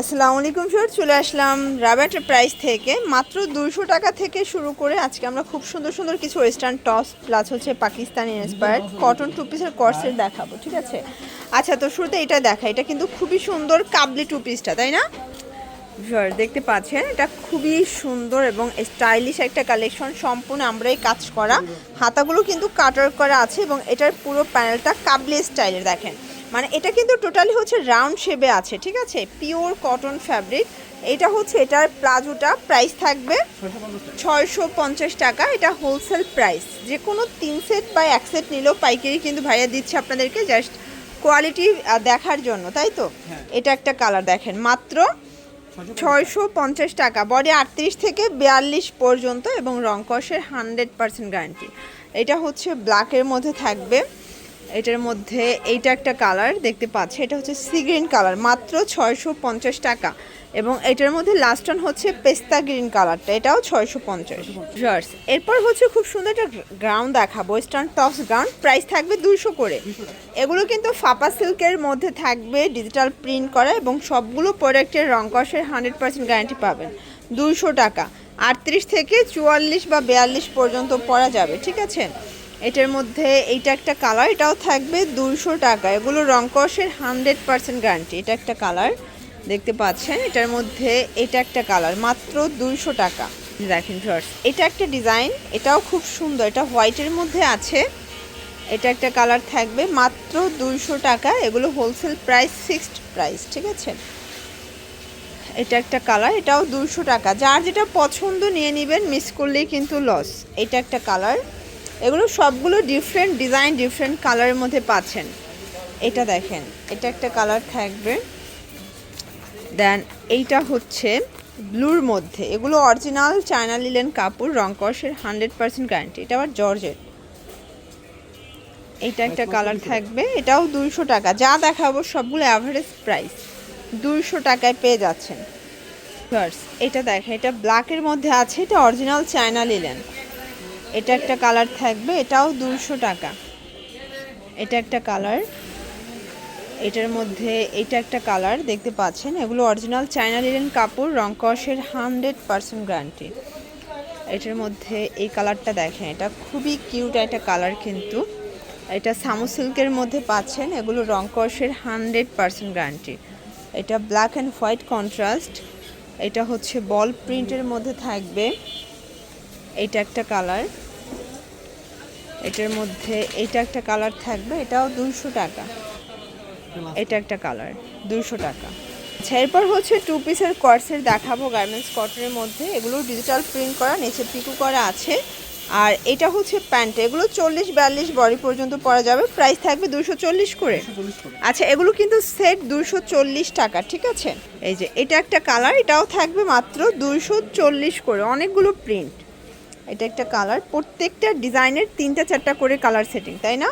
আসসালামু আলাইকুম স্যার চলে আসলাম রাবার প্রাইস থেকে। মাত্র দুশো টাকা থেকে শুরু করে আজকে আমরা খুব সুন্দর সুন্দর কিছু ওয়েস্টার্ন টস প্লাস হচ্ছে পাকিস্তানি ইন্সপায়ার্ড কটন টু পিসের কর্সের দেখাবো, ঠিক আছে? আচ্ছা তো শুরুতে এটা দেখা, এটা কিন্তু খুবই সুন্দর কাবলি টু পিসটা তাই না? স্যার দেখতে পাচ্ছেন, এটা খুবই সুন্দর এবং স্টাইলিশ একটা কালেকশন সম্পূর্ণ আমরাই কাজ করা। হাতাগুলো কিন্তু কাটার করা আছে এবং এটার পুরো প্যানেলটা কাবলি স্টাইলের দেখেন। মানে এটা কিন্তু টোটালি হচ্ছে রাউন্ড শেপে আছে ঠিক আছে? পিওর কটন ফ্যাব্রিক এটা হচ্ছে এটার প্লাজোটা প্রাইস থাকবে ছয়শো পঞ্চাশ টাকা এটা হোলসেল প্রাইস যে কোনো তিন সেট বা এক সেট নিলেও পাইকারি কিন্তু ভাইয়া দিচ্ছে আপনাদেরকে জাস্ট কোয়ালিটি দেখার জন্য তাই তো? এটা একটা কালার দেখেন মাত্র ছয়শো পঞ্চাশ টাকা। বডি আটত্রিশ থেকে বিয়াল্লিশ পর্যন্ত এবং রংকসের হান্ড্রেড পার্সেন্ট গ্যারান্টি এটা হচ্ছে ব্ল্যাকের মধ্যে থাকবে। এটার মধ্যে এইটা একটা কালার দেখতে পাচ্ছি। এটা হচ্ছে সি গ্রিন কালার, মাত্র ছয়শো পঞ্চাশ টাকা। এবং এটার মধ্যে লাস্ট ওয়ান হচ্ছে পেস্তা গ্রিন কালারটা, এটাও ছয়শো পঞ্চাশ। এরপর হচ্ছে খুব সুন্দর একটা গ্রাউন্ড দেখাবো ওয়েস্টার্ন টপস গ্রাউন্ড প্রাইস থাকবে দুইশো করে। এগুলো কিন্তু ফাপা সিল্কের মধ্যে থাকবে ডিজিটাল প্রিন্ট করা এবং সবগুলো প্রোডাক্টের রংকসের হান্ড্রেড পার্সেন্ট গ্যারান্টি পাবেন। দুইশো টাকা, আটত্রিশ থেকে চুয়াল্লিশ বা বিয়াল্লিশ পর্যন্ত পরা যাবে, ঠিক আছে? এটার মধ্যে এইটা একটা কালার এটাও থাকবে দুশো টাকা। এগুলো রংকসের হান্ড্রেড পার্সেন্ট গ্যারান্টি এটা একটা কালার দেখতে পাচ্ছেন? এটার মধ্যে এটা একটা কালার মাত্র দুইশো টাকা। দেখেন ফার্স্ট এটা একটা ডিজাইন এটাও খুব সুন্দর। এটা হোয়াইটের মধ্যে আছে। এটা একটা কালার থাকবে মাত্র দুইশো টাকা। এগুলো হোলসেল প্রাইস ফিক্সড প্রাইস ঠিক আছে? এটা একটা কালার এটাও দুশো টাকা। যার যেটা পছন্দ নিয়ে নেবেন মিস করলেই কিন্তু লস এটা একটা কালার এগুলো সবগুলো ডিফারেন্ট ডিজাইন ডিফারেন্ট কালারের মধ্যে পাচ্ছেন। এটা দেখেন এটা একটা কালার থাকবে। দেন এইটা হচ্ছে ব্লুর মধ্যে। এগুলো অরিজিনাল চায়না লিলেন কাপড় রংকসের হান্ড্রেড পার্সেন্ট গ্যারান্টি এটা আবার জর্জেট এইটা একটা কালার থাকবে এটাও দুইশো টাকা। যা দেখাবো সবগুলো অ্যাভারেজ প্রাইস দুইশো টাকায় পেয়ে যাচ্ছেন। এটা দেখেন এটা ব্ল্যাকের মধ্যে আছে এটা অরিজিনাল চায়না লিলেন এটা একটা কালার থাকবে, এটাও দুশো টাকা। এটা একটা কালার। এটার মধ্যে এটা একটা কালার দেখতে পাচ্ছেন, এগুলো অরিজিনাল চায়না লিলেন কাপড় রংকসের হান্ড্রেড পার্সেন্ট গ্যারান্টি। এটার মধ্যে এই কালারটা দেখেন, এটা খুবই কিউট একটা কালার কিন্তু। এটা সামু সিল্কের মধ্যে পাচ্ছেন, এগুলো রংকসের হান্ড্রেড পার্সেন্ট গ্যারান্টি। এটা ব্ল্যাক অ্যান্ড হোয়াইট কন্ট্রাস্ট। এটা হচ্ছে বল প্রিন্টের মধ্যে থাকবে। এটা একটা কালার। এটার মধ্যে এটা একটা কালার থাকবে এটাও দুশো টাকা। এটা একটা কালার দুশো টাকা। আচ্ছা এরপর হচ্ছে টু পিসের কর্সের দেখাবো গার্মেন্টস কটনের মধ্যে। এগুলো ডিজিটাল প্রিন্ট করা নিচে পিকু করা আছে। আর এটা হচ্ছে প্যান্ট এগুলো চল্লিশ বিয়াল্লিশ বডি পর্যন্ত পরা যাবে। প্রাইস থাকবে দুশো চল্লিশ করে। আচ্ছা এগুলো কিন্তু সেট দুশো চল্লিশ টাকা ঠিক আছে? এই যে এটা একটা কালার এটাও থাকবে মাত্র দুশো চল্লিশ করে অনেকগুলো প্রিন্ট এটা একটা কালার প্রত্যেকটা ডিজাইনের তিনটা চারটা করে কালার সেটিং তাই না?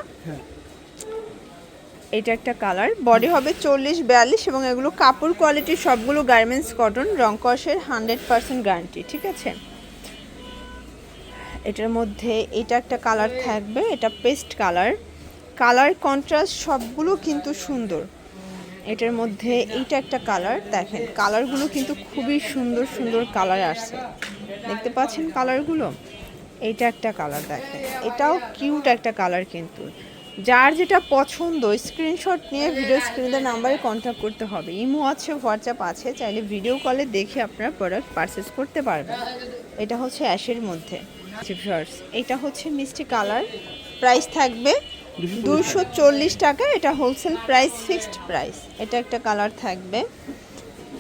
এটা একটা কালার বডি হবে চল্লিশ বিয়াল্লিশ এবং এগুলো কাপড় কোয়ালিটির সবগুলো গার্মেন্টস কটন রংকসের হান্ড্রেড পার্সেন্ট গ্যারান্টি ঠিক আছে? এটার মধ্যে এটা একটা কালার থাকবে এটা পেস্ট কালার কালার কন্ট্রাস্ট সবগুলো কিন্তু সুন্দর। এটার মধ্যে এইটা একটা কালার দেখেন। কালারগুলো কিন্তু খুবই সুন্দর সুন্দর কালার আসছে দেখতে পাচ্ছেন কালারগুলো? এটা একটা কালার দেখেন। এটাও কিউট একটা কালার কিন্তু। যার যেটা পছন্দ স্ক্রিনশট নিয়ে ভিডিও স্ক্রিনের নাম্বারে কন্ট্যাক্ট করতে হবে। ইমো আছে হোয়াটসঅ্যাপ আছে, চাইলে ভিডিও কলে দেখে আপনারা প্রোডাক্ট পারচেস করতে পারবেন। এটা হচ্ছে অ্যাশের মধ্যে। ভিউয়ার্স এটা হচ্ছে মিষ্টি কালার। প্রাইস থাকবে দুশো টাকা। এটা হোলসেল প্রাইস ফিক্সড প্রাইস এটা একটা কালার থাকবে।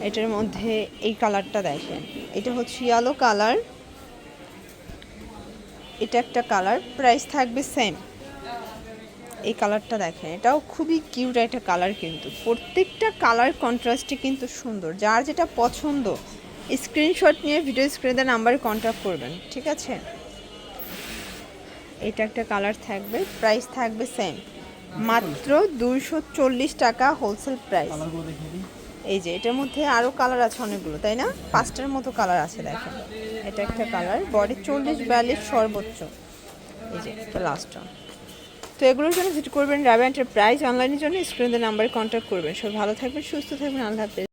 এটার মধ্যে এই কালারটা দেখেন। এটা হচ্ছে ইয়ালো কালার এটা একটা কালার প্রাইস থাকবে সেম এই কালারটা দেখেন, এটাও খুবই কিউট একটা কালার কিন্তু। প্রত্যেকটা কালার কন্ট্রাস্টে কিন্তু সুন্দর। যার যেটা পছন্দ স্ক্রিনশট নিয়ে ভিডিও স্ক্রিনে নাম্বারে কন্ট্যাক্ট করবেন, ঠিক আছে? এটা একটা কালার থাকবে প্রাইস থাকবে সেম মাত্র দুইশো চল্লিশ টাকা হোলসেল প্রাইস এই যে, এটার মধ্যে আরও কালার আছে অনেকগুলো, তাই না? পাঁচটার মতো কালার আছে, দেখো। এটা একটা কালার বডি চল্লিশ বিয়াল্লিশ সর্বোচ্চ। এই যে, এটা লাস্ট তো এগুলোর জন্য ভিজিট করবেন রাবে প্রাইস অনলাইনের জন্য স্ক্রিনের নাম্বারে কন্ট্যাক্ট করবেন। সব ভালো থাকবেন, সুস্থ থাকবেন, আল্লাহ হাফেজ।